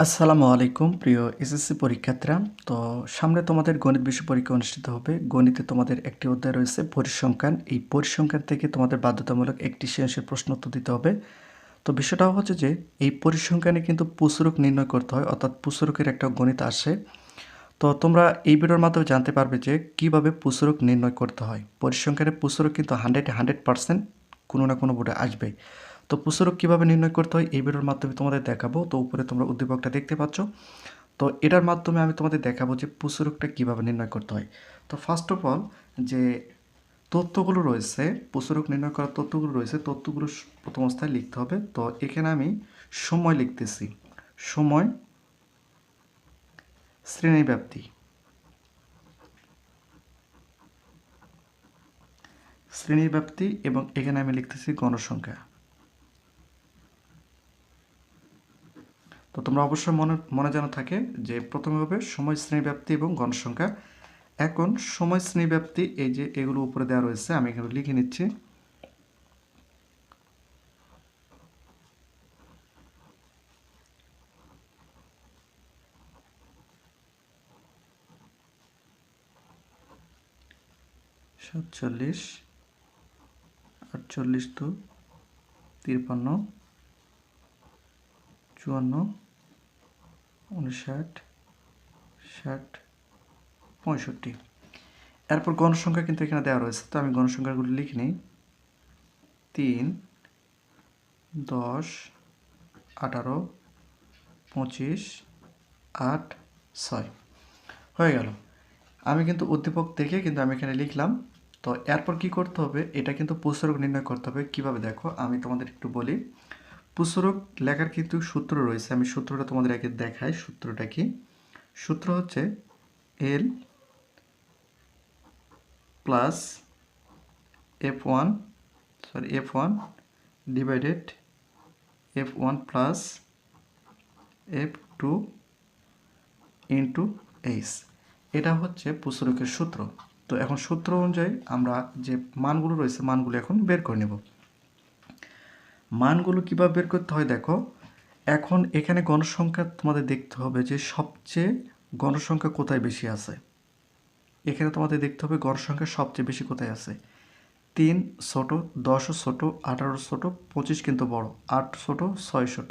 আসসালামু আলাইকুম, প্রিয় এসএসসি পরীক্ষার্থীরা। তো সামনে তোমাদের গণিত বিষয় পরীক্ষা অনুষ্ঠিত হবে। গণিতে তোমাদের একটি অধ্যায় রয়েছে, পরিসংখ্যান। এই পরিসংখ্যান থেকে তোমাদের বাধ্যতামূলক একটি সৃজনশীল প্রশ্ন উত্তর দিতে হবে। তো বিষয়টা হচ্ছে যে, এই পরিসংখ্যানে কিন্তু পুসরক নির্ণয় করতে হয়, অর্থাৎ পুসরকের একটা গণিত আসে। তো তোমরা এই ভিডিওর মাধ্যমে জানতে পারবে যে, কীভাবে পুসরক নির্ণয় করতে হয়। পরিসংখ্যানে পুসরক কিন্তু হান্ড্রেড হান্ড্রেড পার্সেন্ট কোনো না কোনো বোর্ডে আসবে তো পুসরক কীভাবে নির্ণয় করতে হয় এই ভিডিওর মাধ্যমে তোমাদের দেখাবো। তো উপরে তোমরা উদ্দীপকটা দেখতে পাচ্ছ। তো এটার মাধ্যমে আমি তোমাদের দেখাবো যে পুসরকটা কীভাবে নির্ণয় করতে হয়। তো ফার্স্ট অফ অল যে তথ্যগুলো রয়েছে পুসরক নির্ণয় করার তথ্যগুলো রয়েছে, তথ্যগুলো প্রথম অবস্থায় লিখতে হবে। তো এখানে আমি সময় লিখতেছি। সময়, শ্রেণীব্যাপ্তি। শ্রেণীব্যাপ্তি এবং এখানে আমি লিখতেছি গণসংখ্যা। তো তোমরা অবশ্যই মনে মনে যেন থাকে যে প্রথমে সময় শ্রেণীব্যাপ্তি এবং গণসংখ্যা এখন সময় শ্রেণীব্যাপ্তি এই যে এগুলো উপরে দেওয়া রয়েছে, আমি এখানে লিখে নিচ্ছি। সাতচল্লিশ, আটচল্লিশ তো তিরপান্ন, চুয়ান্ন উনষাট ষাট, পঁয়ষট্টি। এরপর গণসংখ্যা কিন্তু এখানে দেওয়া রয়েছে। তো আমি গণসংখ্যাগুলি লিখে নিই। তিন, দশ, আঠারো, পঁচিশ, আট, ছয়। হয়ে গেল। আমি কিন্তু উদ্দীপক দেখে কিন্তু আমি এখানে লিখলাম। তো এরপর কি করতে হবে? এটা কিন্তু পুস্তক নির্ণয় করতে হবে। কীভাবে দেখো? আমি তোমাদের একটু বলি। পুস্তক লেখার কিন্তু সূত্র রয়েছে। আমি সূত্রটা তোমাদের আগে দেখাই। সূত্রটা কি? সূত্র হচ্ছে L plus F one sorry F one divided F one plus F two into H এটা হচ্ছে পুস্তকের সূত্র। তো এখন সূত্র অনুযায়ী আমরা যে মানগুলো রয়েছে, মানগুলো এখন বের করে নেব। মানগুলো কীভাবে বের করতে হয় দেখো। এখন এখানে গণসংখ্যা তোমাদের দেখতে হবে যে সবচেয়ে গণসংখ্যা কোথায় বেশি আছে। এখানে তোমাদের দেখতে হবে গণসংখ্যা সবচেয়ে বেশি কোথায় আছে। তিন ছোট দশও ছোট, আঠারো ছোট, পঁচিশ কিন্তু বড়, আট ছোট, ছয় ছোট।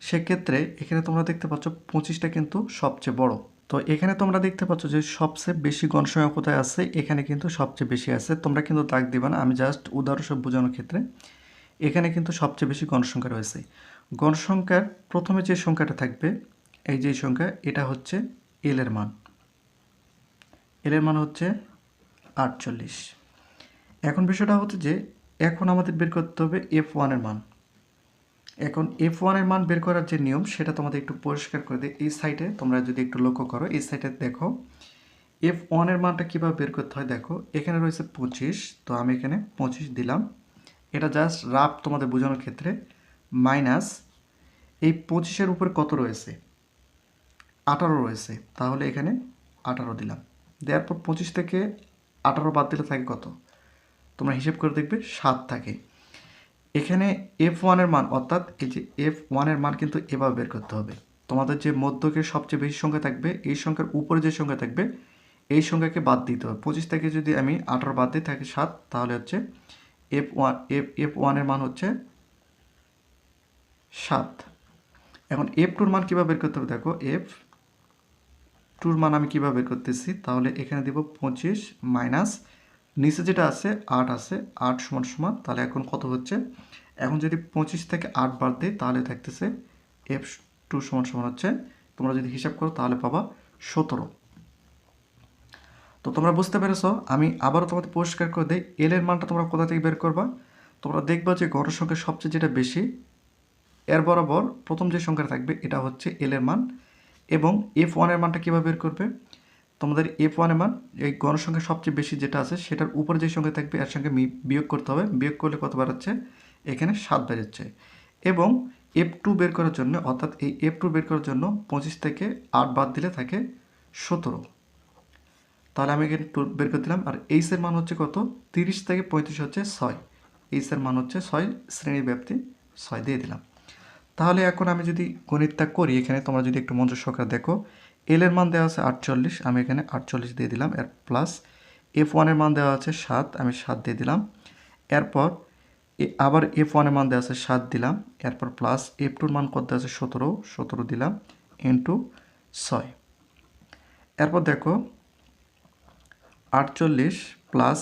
সেক্ষেত্রে এখানে তোমরা দেখতে পাচ্ছ পঁচিশটা কিন্তু সবচেয়ে বড়। তো এখানে তোমরা দেখতে পাচ্ছ যে সবচেয়ে বেশি গণসংখ্যা কোথায় আছে, এখানে কিন্তু সবচেয়ে বেশি আছে। তোমরা কিন্তু দাগ দিবা না, আমি জাস্ট উদাহরণ সব বোঝানোর ক্ষেত্রে। এখানে কিন্তু সবচেয়ে বেশি গণসংখ্যা রয়েছে। গণসংখ্যার প্রথমে যে সংখ্যাটা থাকবে, এই যে সংখ্যা, এটা হচ্ছে এল এর মান। এল এর মান হচ্ছে আটচল্লিশ। এখন বিষয়টা হচ্ছে যে, এখন আমাদের বের করতে হবে এফ ওয়ানের মান। এখন এফ ওয়ানের মান বের করার যে নিয়ম, সেটা তোমাদের একটু পরিষ্কার করে দিই এই সাইডে তোমরা যদি একটু লক্ষ্য করো, এই সাইডে দেখো এফ ওয়ানের মানটা কীভাবে বের করতে হয়, দেখো, এখানে রয়েছে পঁচিশ, তো আমি এখানে পঁচিশ দিলাম। এটা জাস্ট রাফ তোমাদের বোঝানোর ক্ষেত্রে মাইনাস এই পঁচিশের উপরে কত রয়েছে? আঠারো রয়েছে, তাহলে এখানে আঠারো দিলাম। দেওয়ার পর পঁচিশ থেকে আঠারো বাদ দিলে থাকে কত? তোমরা হিসেব করে দেখবে সাত থাকে। এখানে এফ ওয়ানের মান, অর্থাৎ এই যে এফ ওয়ানের মান কিন্তু এভাবে বের করতে হবে। তোমাদের যে মধ্যকে সবচেয়ে বেশি সংখ্যা থাকবে, এই সংখ্যার উপরে যে সংখ্যা থাকবে, এই সংখ্যাকে বাদ দিতে হবে। পঁচিশ থেকে যদি আমি আঠারো বাদ দিই, থাকে সাত, তাহলে হচ্ছে এফ ওয়ান এফ এফ ওয়ানের মান হচ্ছে সাত। এখন এফ টুর মান কীভাবে বের করতে হবে? দেখো এফ টুর মান আমি কীভাবে বের করতেছি? তাহলে এখানে দেব পঁচিশ মাইনাস নিচে যেটা আছে আট আছে, আট সমান সমান, তাহলে এখন কত হচ্ছে? এখন যদি পঁচিশ থেকে আট বাদ দিই, তাহলে থাকতেছে এফ টু সমান সমান হচ্ছে, তোমরা যদি হিসাব করো, তাহলে পাবা সতেরো। তো তোমরা বুঝতে পেরেছ, আমি আবারও তোমাদের পরিষ্কার করে দিই এল এর মানটা তোমরা কোথা থেকে বের করবা? তোমরা দেখবা যে গণসংখ্যা সবচেয়ে যেটা বেশি, এর বরাবর প্রথম যে সংখ্যা থাকবে, এটা হচ্ছে এল এর মান এবং এফ ওয়ানের মানটা কীভাবে বের করবে? তোমাদের এফ ওয়ানের মান, এই গণসংখ্যা সবচেয়ে বেশি যেটা আছে, সেটার উপরে যে সংখ্যা থাকবে, এর সঙ্গে বিয়োগ করতে হবে, বিয়োগ করলে কত বাড়াচ্ছে? এখানে সাত বেরোচ্ছে এবং এফ টু বের করার জন্য, অর্থাৎ এই এফ টু বের করার জন্য পঁচিশ থেকে আট বাদ দিলে থাকে সতেরো। তাহলে আমি এখানে টু বের করে দিলাম। আর এইসের মান হচ্ছে কত? তিরিশ থেকে পঁয়ত্রিশ হচ্ছে ছয়। এইসের মান হচ্ছে ছয়, শ্রেণির ব্যাপ্তি ছয় দিয়ে দিলাম। তাহলে এখন আমি যদি গণিতটা করি, এখানে তোমরা যদি একটু মনোযোগ সহকারে দেখো এল এর মান দেওয়া আছে আটচল্লিশ, আমি এখানে আটচল্লিশ দিয়ে দিলাম, এর প্লাস এফ ওয়ানের মান দেওয়া আছে সাত, আমি সাত দিয়ে দিলাম। এরপর আবার এফ ওয়ানের মান দেওয়া আছে সাত দিলাম, এরপর প্লাস এফ টুর মান কত দেওয়া আছে? সতেরো সতেরো দিলাম ইন্টু ছয়। এরপর দেখো আটচল্লিশ প্লাস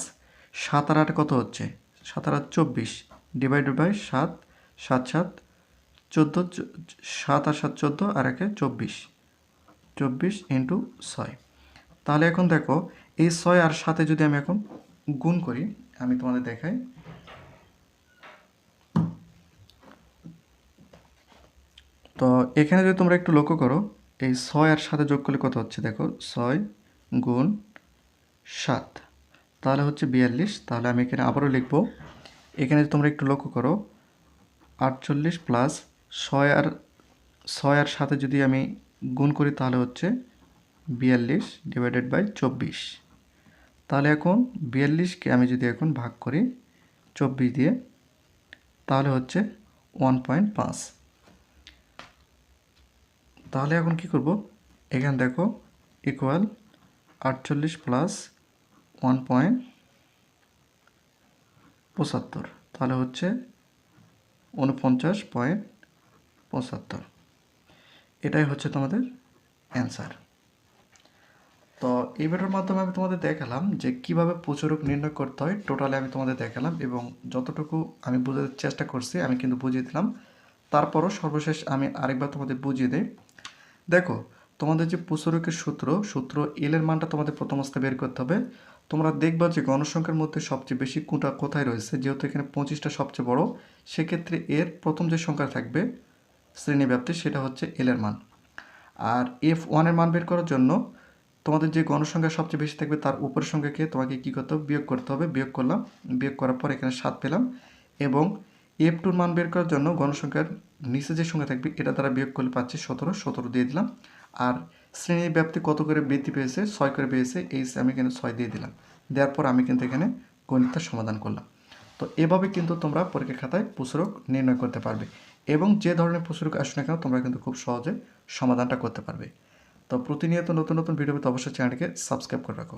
সাত আর আট কত হচ্ছে? সাত আর আট চব্বিশ ডিভাইডেড বাই সাত সাত সাত চোদ্দ সাত আর সাত চোদ্দ আর একে চব্বিশ। চব্বিশ ইন্টু ছয়। তাহলে এখন দেখো, এই ছয় আর সাথে যদি আমি এখন গুণ করি, আমি তোমাদের দেখাই। তো এখানে যদি তোমরা একটু লক্ষ্য করো, এই ছয় আর সাথে যোগ করলে কত হচ্ছে? দেখো, ছয় গুণ সাত। তাহলে হচ্ছে বিয়াল্লিশ। তাহলে আমি এখানে আবারও লিখব। এখানে তোমরা একটু লক্ষ্য করো, আটচল্লিশ প্লাস ছয় আর ছয় আর সাথে যদি আমি গুণ করি, তাহলে হচ্ছে বিয়াল্লিশ ডিভাইডেড বাই চব্বিশ। তাহলে এখন বিয়াল্লিশকে আমি যদি এখন ভাগ করি, চব্বিশ দিয়ে, তাহলে হচ্ছে ওয়ান পয়েন্ট পাঁচ। তাহলে এখন কি করব? এখানে দেখো ইকুয়াল আটচল্লিশ প্লাস ওয়ান পয়েন্ট পঁচাত্তর। তাহলে হচ্ছে উনপঞ্চাশ পয়েন্ট পঁচাত্তর। এটাই হচ্ছে তোমাদের অ্যান্সার তো এই ভিডিওর মাধ্যমে আমি তোমাদের দেখালাম যে কীভাবে প্রচুরক নির্ণয় করতে হয়। টোটালি আমি তোমাদের দেখালাম এবং যতটুকু আমি বোঝার চেষ্টা করছি, আমি কিন্তু বুঝিয়ে দিলাম। তারপরও সর্বশেষ আমি আরেকবার তোমাদের বুঝিয়ে দিই। দেখো, তোমাদের যে প্রচুরকের সূত্র সূত্র এলের মানটা তোমাদের প্রথম অবস্থায় বের করতে হবে। তোমরা দেখবা যে গণসংখ্যার মধ্যে সবচেয়ে বেশি কোনটা কোথায় রয়েছে, যেহেতু এখানে পঁচিশটা সবচেয়ে বড়, সেক্ষেত্রে এর প্রথম যে সংখ্যা থাকবে শ্রেণি ব্যাপ্তি সেটা হচ্ছে এল এর মান। আর এফ ওয়ানের মান বের করার জন্য তোমাদের যে গণসংখ্যা সবচেয়ে বেশি থাকবে, তার উপরের সংখ্যাকে তোমাকে কী করতে হবে? বিয়োগ করতে হবে। বিয়োগ করলাম। বিয়োগ করার পর এখানে সাত পেলাম। এবং এফ টুর মান বের করার জন্য গণসংখ্যার নিচে যে সংখ্যা থাকবে, এটা দ্বারা বিয়োগ করলে পাচ্ছি সতেরো। সতেরো দিয়ে দিলাম। আর শ্রেণির ব্যাপ্তি কত করে বৃদ্ধি পেয়েছে? ছয় করে পেয়েছে। এই আমি এখানে ছয় দিয়ে দিলাম। দেওয়ার পর আমি কিন্তু এখানে গণিতটা সমাধান করলাম। তো এভাবে কিন্তু তোমরা পরীক্ষা খাতায় প্রচুরক নির্ণয় করতে পারবে এবং যে ধরনের প্রচুরক আসুন না কেন, তোমরা কিন্তু খুব সহজে সমাধানটা করতে পারবে। তো প্রতিনিয়ত নতুন নতুন ভিডিও পেতে অবশ্যই চ্যানেলকে সাবস্ক্রাইব করে রাখো।